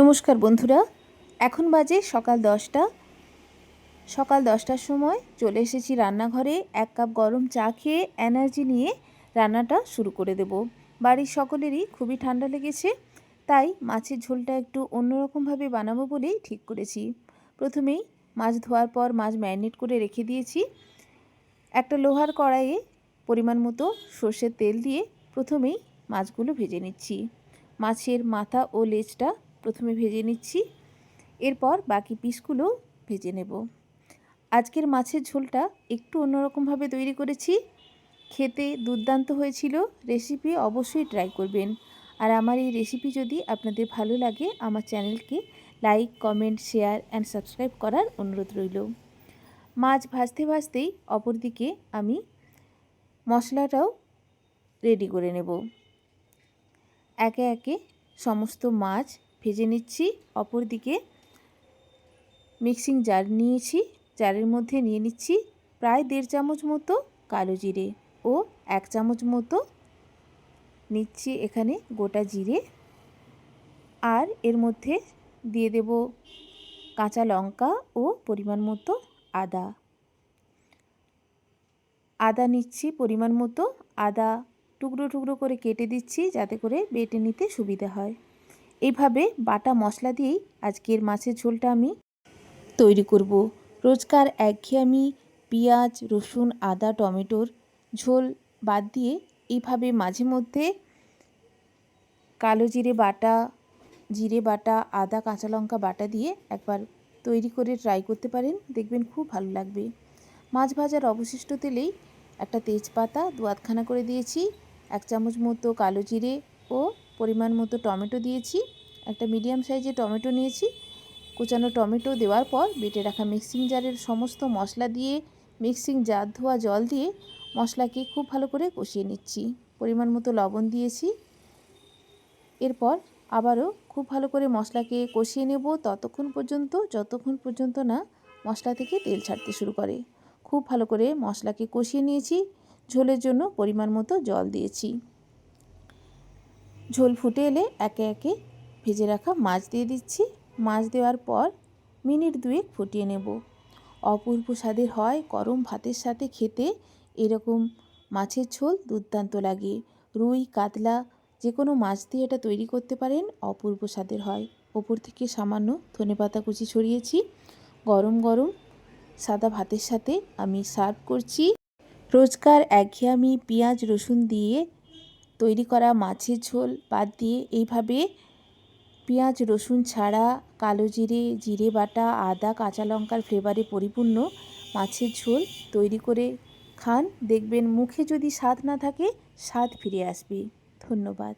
নমস্কার বন্ধুরা, এখন বাজে সকাল দশটা। সকাল দশটার সময় চলে এসেছি রান্নাঘরে, এক কাপ গরম চা খেয়ে এনার্জি নিয়ে রান্নাটা শুরু করে দেব। বাড়ির সকলেরই খুবই ঠান্ডা লেগেছে, তাই মাছের ঝোলটা একটু অন্যরকমভাবে বানাবো বলেই ঠিক করেছি। প্রথমেই মাছ ধোয়ার পর মাছ ম্যারিনেট করে রেখে দিয়েছি। একটা লোহার কড়াইয়ে পরিমাণ মতো সর্ষের তেল দিয়ে প্রথমেই মাছগুলো ভেজে নিচ্ছি। মাছের মাথা ও লেজটা প্রথমে ভেজে নিচ্ছি। এরপর বাকি পিসগুলো ভেজে নেব। আজকের মাছের ঝোলটা একটু অন্যরকমভাবে তৈরি করেছি। খেতে দুর্দান্ত হয়েছিল। রেসিপি অবশ্যই ট্রাই করবেন। আর আমার এই রেসিপি যদি আপনাদের ভালো লাগে, আমার চ্যানেলকে like, comment, share and subscribe করার অনুরোধ রইল। মাছ ভাজতে ভাজতেই অপরদিকে আমি মশলাটাও রেডি করে নেব। একে একে সমস্ত মাছ ভেজে নিচ্ছি, অপরদিকে মিক্সিং জার নিয়েছি, জারের মধ্যে নিয়ে নিচ্ছি প্রায় দেড় চামচ মতো কালো জিরে ও এক চামচ মতো নিচ্ছি এখানে গোটা জিরে। আর এর মধ্যে দিয়ে দেব কাঁচা লঙ্কা ও পরিমাণ মতো আদা। আদা নিচ্ছি পরিমাণ মতো, আদা টুকরো টুকরো করে কেটে দিচ্ছি যাতে করে বেটে নিতে সুবিধা হয়। এইভাবে বাটা মশলা দিয়েই আজকের মাছের ঝোলটা আমি তৈরি করব। রোজকার একঘেয়েমি পেঁয়াজ, রসুন, আদা, টমেটোর ঝোল বাদ দিয়ে এইভাবে মাঝে মধ্যে কালো জিরে বাটা জিরে বাটা, আদা, কাঁচা লঙ্কা বাটা দিয়ে একবার তৈরি করে ট্রাই করতে পারেন। দেখবেন খুব ভালো লাগবে। মাছ ভাজার অবশিষ্ট তেলেই একটা তেজপাতা দু আধখানা করে দিয়েছি। এক চামচ মতো কালো জিরে ও পরিমাণ মতো টমেটো দিয়েছি, একটা মিডিয়াম সাইজে টমেটো নিয়েছি। কুচানো টমেটো দেওয়ার পর বেটে রাখা মিক্সিং জারের সমস্ত মশলা দিয়ে মিক্সিং জার ধোয়া জল দিয়ে মশলাকে খুব ভালো করে কষিয়ে নিচ্ছি। পরিমাণ মতো লবণ দিয়েছি। এরপর আবারও খুব ভালো করে মশলাকে কষিয়ে নেব। ততক্ষণ পর্যন্ত, যতক্ষণ পর্যন্ত না মশলা থেকে তেল ছাড়তে শুরু করে। খুব ভালো করে মশলাকে কষিয়ে নিয়েছি। ঝোলের জন্য পরিমাণ মতো জল দিয়েছি। ঝোল ফুটে এলে একে একে ভেজে রাখা মাছ দিয়ে দিচ্ছি। মাছ দেওয়ার পর মিনিট দুয়েক ফুটিয়ে নেব। অপূর্ব স্বাদের হয় গরম ভাতের সাথে খেতে। এরকম মাছের ঝোল দুর্দান্ত লাগে। রুই, কাতলা যে কোনো মাছ দিয়ে এটা তৈরি করতে পারেন। অপূর্ব স্বাদের হয়। ওপর থেকে সামান্য ধনেপাতা কুচি ছড়িয়েছি। গরম গরম সাদা ভাতের সাথে আমি সার্ভ করছি। রোজকার একঘেয়ামি পেঁয়াজ, রসুন দিয়ে তৈরি করা মাছের ঝোল বাদ দিয়ে এইভাবে পেঁয়াজ, রসুন ছাড়া কালো জিরে জিরে বাটা, আদা, কাঁচা লঙ্কার ফ্লেভারে পরিপূর্ণ মাছের ঝোল তৈরি করে খান। দেখবেন মুখে যদি স্বাদ না থাকে, স্বাদ ফিরে আসবে। ধন্যবাদ।